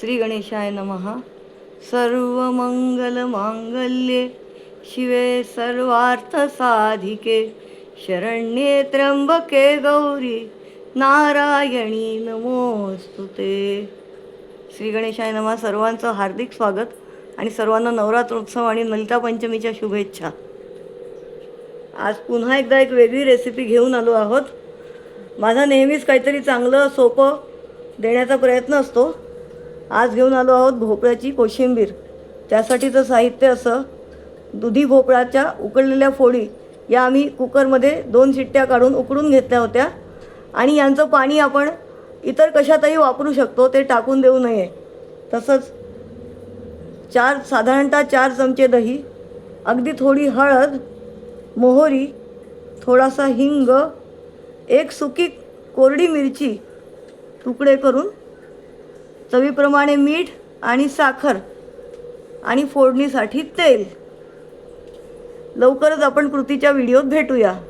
श्री गणेशाय नमः. सर्वमंगलमांगल्ये शिवे सर्वार्थसाधिके शरण्ये त्र्यंबके गौरी नारायणी नमोस्तुते श्री गणेशाय नमः. सर्वांचं हार्दिक स्वागत आणि सर्वांना नवरात्रोत्सव आणि ललिता पंचमीच्या शुभेच्छा. आज पुन्हा एकदा एक वेगळी रेसिपी घेऊन आलो आहोत. माझा नेहमीच काहीतरी चांगलं सोपं देण्याचा प्रयत्न असतो. आज घेऊन आलो आहोत भोपळ्याची कोशिंबीर. त्यासाठीचं साहित्य असं. दुधी भोपळाच्या उकळलेल्या फोडी या आम्ही कुकरमध्ये दोन शिट्ट्या काढून उकडून घेतल्या होत्या. आणि यांचं पाणी आपण इतर कशातही वापरू शकतो ते टाकून देऊ नये. तसंच चार साधारणतः चार चमचे दही अगदी थोडी हळद मोहरी थोडासा हिंग एक सुकी कोरडी मिरची तुकडे करून चवीप्रमाणे मीठ आणि साखर आणि फोडणीसाठी तेल. लवकरच आपण कृतीच्या व्हिडिओत भेटूया.